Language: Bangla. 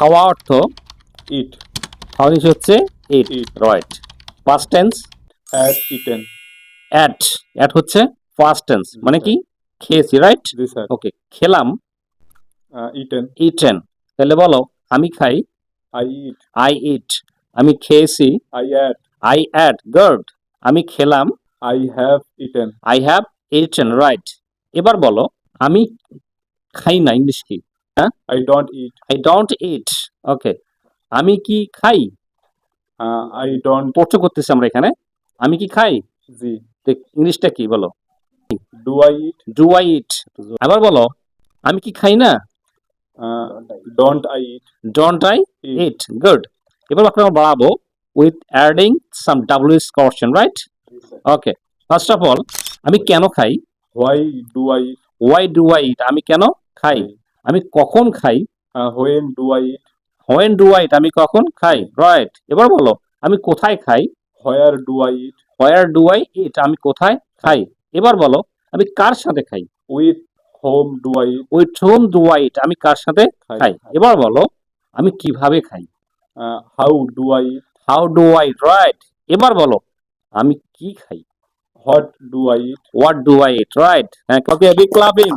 খাওয়া অর্থ? ইট জিনিস হচ্ছে eat right past tense had eaten. Ate ate হচ্ছে ফার্স্ট টেন্স মানে কি? খেয়েছি রাইট. ওকে খেলাম Uh, eaten. ইটেন তাহলে বলো আমি খাই? I eat. আই ইট আমি খেয়েছি? I ate. I ate good আমি খেলাম? I have eaten. I have eaten right এবার বলো আমি খাই না ইংলিশ কি I don't eat. I don't eat okay আমি কি খাই? Uh, I don't. পড়তে করতেছি আমরা এখানে। আমি কি খাই. তো ইংলিশটা কি বলো? Do I eat? Do I eat আবার বলো আমি কি খাই না? Uh, don't I eat? Don't I. Eat good এবার আপনারা বাড়াবো with adding some WH question right okay first of all আমি কেন খাই? Why do I eat? Why do I eat আমি কেন খাই? আমি কখন খাই Uh, when do I eat? When do I eat আমি কখন খাই রাইট এবার বলো আমি কোথায় খাই Where do I eat? Where do I eat আমি কোথায় খাই এবার বলো আমি কার সাথে খাই with whom I eat? With whom do I eat আমি কার সাথে খাই এবার বলো আমি কীভাবে খাই how do I how do I right এবার বলো আমি কি খাই do I eat? What do I eat right হ্যাঁ বিগ ক্লাবিং